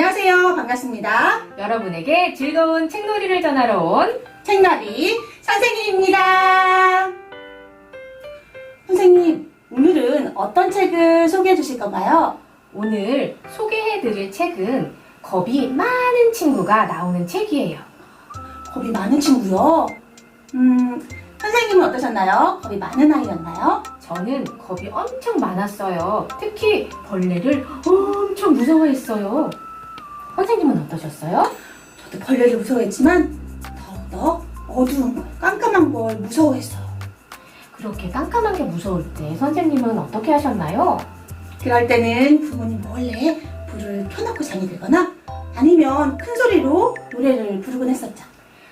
안녕하세요. 반갑습니다. 여러분에게 즐거운 책놀이를 전하러 온 책나리 선생님입니다. 선생님, 오늘은 어떤 책을 소개해 주실 건가요? 오늘 소개해 드릴 책은 겁이 많은 친구가 나오는 책이에요. 겁이 많은 친구요. 음, 선생님은 어떠셨나요? 겁이 많은 아이였나요? 저는 겁이 엄청 많았어요. 특히 벌레를 엄청 무서워했어요. 선생님은 어떠셨어요? 저도 벌레를 무서워했지만 더욱더 어두운 걸, 깜깜한 걸 무서워했어요. 그렇게 깜깜한 게 무서울 때 선생님은 어떻게 하셨나요? 그럴 때는 부모님 몰래 불을 켜놓고 잠이 들거나 아니면 큰 소리로 노래를 부르곤 했었죠.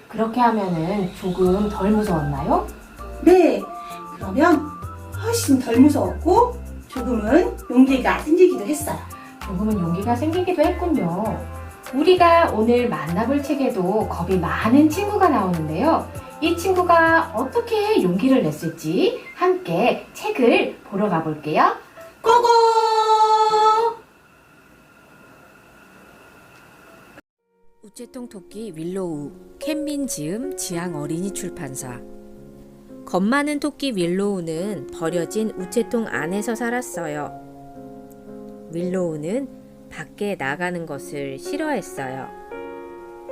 그렇게 하면은 조금 덜 무서웠나요? 네, 그러면 훨씬 덜 무서웠고 조금은 용기가 생기기도 했어요. 조금은 용기가 생기기도 했군요. 우리가 오늘 만나볼 책에도 겁이 많은 친구가 나오는데요. 이 친구가 어떻게 용기를 냈을지 함께 책을 보러 가볼게요. 고고! 우체통 토끼 윌로우 캔민 지음 지향 어린이 출판사 겁 많은 토끼 윌로우는 버려진 우체통 안에서 살았어요. 윌로우는 밖에 나가는 것을 싫어했어요.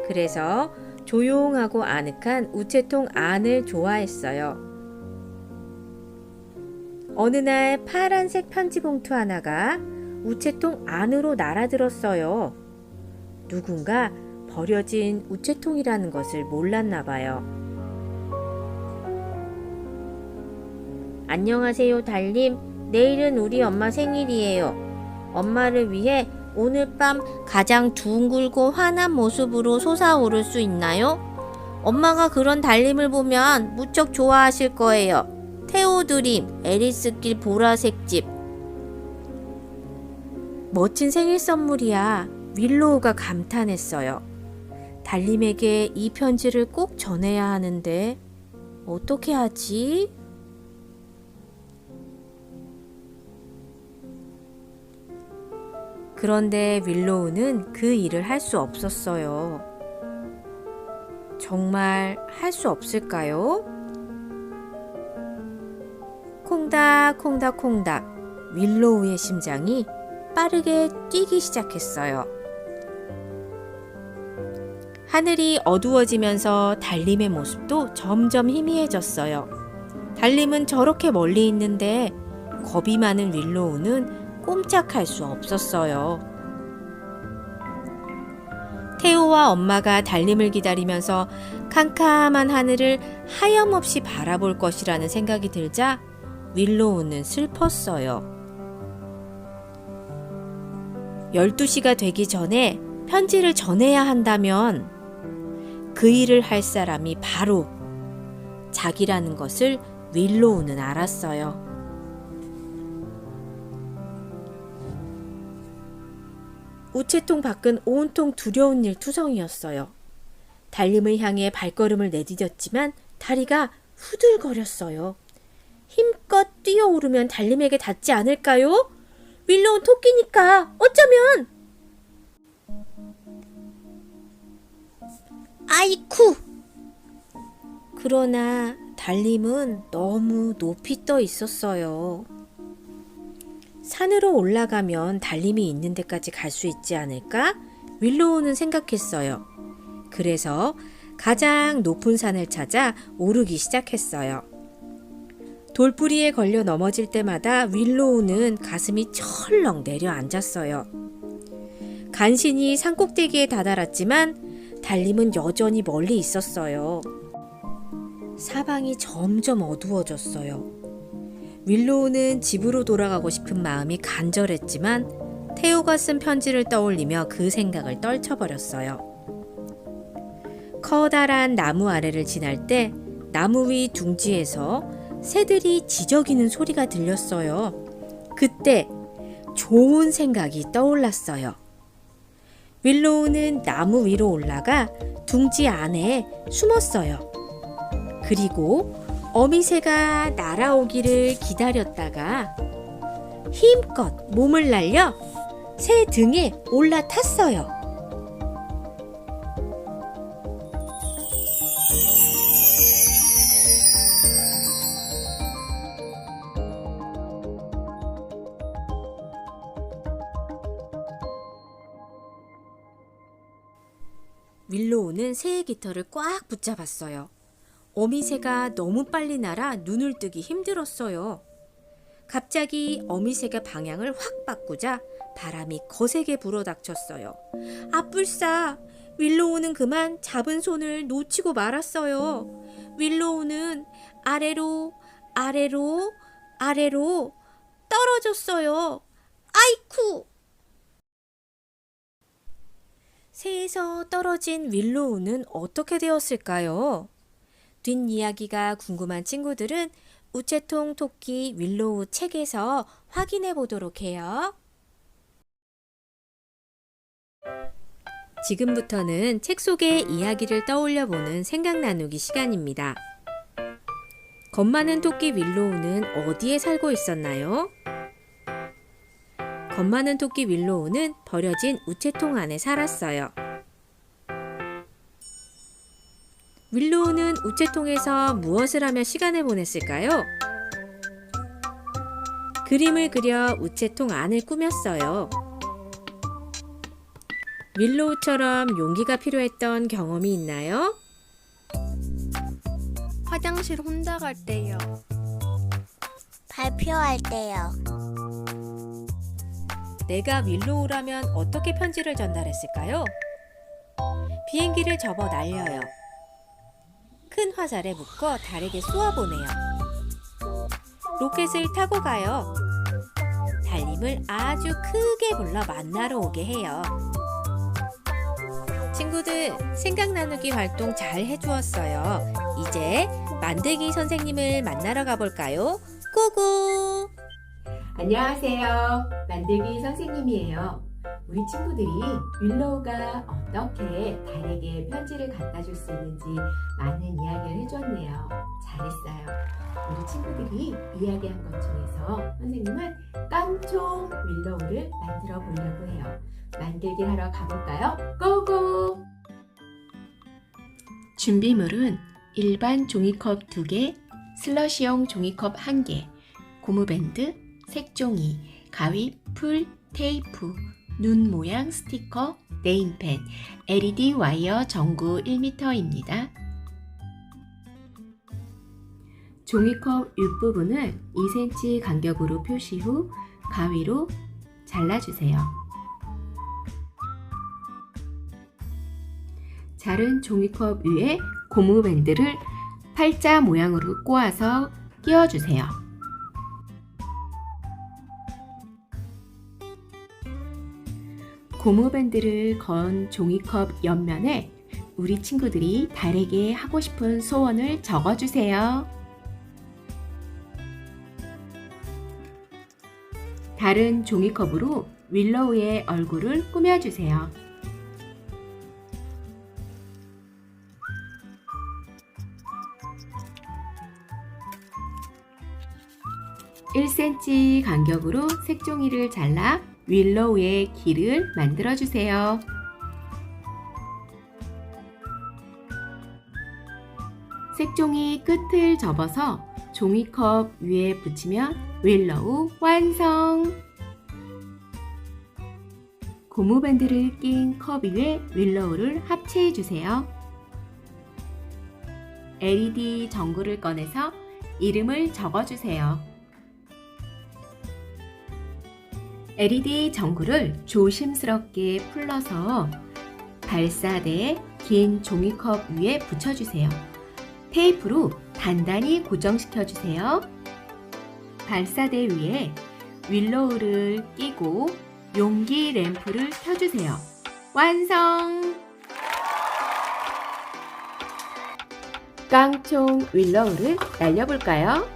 그래서 조용하고 아늑한 우체통 안을 좋아했어요. 어느 날 파란색 편지 봉투 하나가 우체통 안으로 날아들었어요. 누군가 버려진 우체통이라는 것을 몰랐나 봐요. 안녕하세요, 달님. 내일은 우리 엄마 생일이에요. 엄마를 위해 오늘 밤 가장 둥글고 환한 모습으로 솟아오를 수 있나요? 엄마가 그런 달님을 보면 무척 좋아하실 거예요. 테오드림, 에리스길 보라색 집. 멋진 생일 선물이야. 윌로우가 감탄했어요. 달님에게 이 편지를 꼭 전해야 하는데 어떻게 하지? 그런데 윌로우는 그 일을 할 수 없었어요. 정말 할 수 없을까요? 콩닥 콩닥 콩닥 윌로우의 심장이 빠르게 뛰기 시작했어요. 하늘이 어두워지면서 달림의 모습도 점점 희미해졌어요. 달림은 저렇게 멀리 있는데 겁이 많은 윌로우는 꼼짝할 수 없었어요. 태우와 엄마가 달림을 기다리면서 캄캄한 하늘을 하염없이 바라볼 것이라는 생각이 들자 윌로우는 슬펐어요. 12시가 되기 전에 편지를 전해야 한다면 그 일을 할 사람이 바로 자기라는 것을 윌로우는 알았어요. 우체통 밖은 온통 두려운 일 투성이었어요. 달림을 향해 발걸음을 내디뎠지만 다리가 후들거렸어요. 힘껏 뛰어오르면 달림에게 닿지 않을까요? 윌로운 토끼니까 어쩌면 아이쿠! 그러나 달림은 너무 높이 떠 있었어요. 산으로 올라가면 달림이 있는 데까지 갈 수 있지 않을까? 윌로우는 생각했어요. 그래서 가장 높은 산을 찾아 오르기 시작했어요. 돌뿌리에 걸려 넘어질 때마다 윌로우는 가슴이 철렁 내려앉았어요. 간신히 산 꼭대기에 다다랐지만 달림은 여전히 멀리 있었어요. 사방이 점점 어두워졌어요. 윌로우는 집으로 돌아가고 싶은 마음이 간절했지만 테오가 쓴 편지를 떠올리며 그 생각을 떨쳐버렸어요. 커다란 나무 아래를 지날 때 나무 위 둥지에서 새들이 지저귀는 소리가 들렸어요. 그때 좋은 생각이 떠올랐어요. 윌로우는 나무 위로 올라가 둥지 안에 숨었어요. 그리고 어미새가 날아오기를 기다렸다가 힘껏 몸을 날려 새 등에 올라탔어요. 윌로우는 새의 깃털을 꽉 붙잡았어요. 어미새가 너무 빨리 날아 눈을 뜨기 힘들었어요. 갑자기 어미새가 방향을 확 바꾸자 바람이 거세게 불어닥쳤어요. 아뿔싸! 윌로우는 그만 잡은 손을 놓치고 말았어요. 윌로우는 아래로, 아래로, 아래로 떨어졌어요. 아이쿠! 새에서 떨어진 윌로우는 어떻게 되었을까요? 뒷이야기가 궁금한 친구들은 우체통 토끼 윌로우 책에서 확인해 보도록 해요. 지금부터는 책 속의 이야기를 떠올려 보는 생각 나누기 시간입니다. 겁 많은 토끼 윌로우는 어디에 살고 있었나요? 겁 많은 토끼 윌로우는 버려진 우체통 안에 살았어요. 윌로우는 우체통에서 무엇을 하며 시간을 보냈을까요? 그림을 그려 우체통 안을 꾸몄어요. 윌로우처럼 용기가 필요했던 경험이 있나요? 화장실 혼자 갈 때요. 발표할 때요. 내가 윌로우라면 어떻게 편지를 전달했을까요? 비행기를 접어 날려요. 큰 화살에 묶어 달에게 쏘아보내요. 로켓을 타고 가요. 달님을 아주 크게 불러 만나러 오게 해요. 친구들, 생각 나누기 활동 잘 해주었어요. 이제 만들기 선생님을 만나러 가볼까요? 고고! 안녕하세요. 만들기 선생님이에요. 우리 친구들이 윌로우가 어떻게 달에게 편지를 갖다 줄 수 있는지 많은 이야기를 해줬네요. 잘했어요. 우리 친구들이 이야기한 것 중에서 선생님은 깡총 윌로우를 만들어 보려고 해요. 만들기 하러 가볼까요? 고고! 준비물은 일반 종이컵 2개, 슬러시용 종이컵 1개, 고무밴드, 색종이, 가위, 풀, 테이프, 눈 모양 스티커, 네임펜, LED 와이어 전구 1m입니다. 종이컵 윗부분을 2cm 간격으로 표시 후 가위로 잘라주세요. 자른 종이컵 위에 고무밴드를 팔자 모양으로 꼬아서 끼워주세요. 고무밴드를 건 종이컵 옆면에 우리 친구들이 달에게 하고 싶은 소원을 적어주세요. 다른 종이컵으로 윌로우의 얼굴을 꾸며주세요. (1cm) 간격으로 색종이를 잘라 윌로우의 길을 만들어 주세요. 색종이 끝을 접어서 종이컵 위에 붙이면 윌로우 완성! 고무밴드를 낀 컵 위에 윌로우를 합체해 주세요. LED 전구를 꺼내서 이름을 적어 주세요. LED 전구를 조심스럽게 풀러서 발사대에 긴 종이컵 위에 붙여주세요. 테이프로 단단히 고정시켜주세요. 발사대 위에 윌로우를 끼고 용기 램프를 켜주세요. 완성! 깡총 윌로우를 날려볼까요?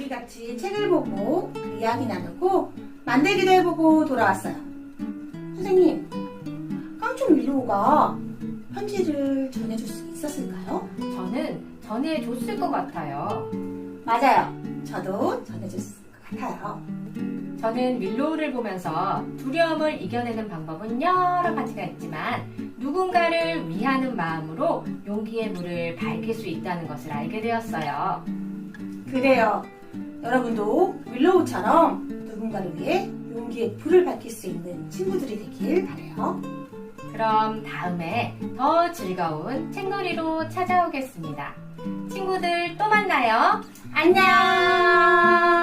우리 같이 책을 보고 그 이야기 나누고 만들기도 해보고 돌아왔어요. 선생님, 깡총 윌로우가 편지를 전해줄 수 있었을까요? 저는 전해줬을 것 같아요. 맞아요. 저도 있을 것 같아요. 저는 윌로우를 보면서 두려움을 이겨내는 방법은 여러 가지가 있지만 누군가를 위하는 마음으로 용기의 불을 밝힐 수 있다는 것을 알게 되었어요. 그래요. 여러분도 윌로우처럼 누군가를 위해 용기의 불을 밝힐 수 있는 친구들이 되길 바래요. 그럼 다음에 더 즐거운 책놀이로 찾아오겠습니다. 친구들 또 만나요. 안녕!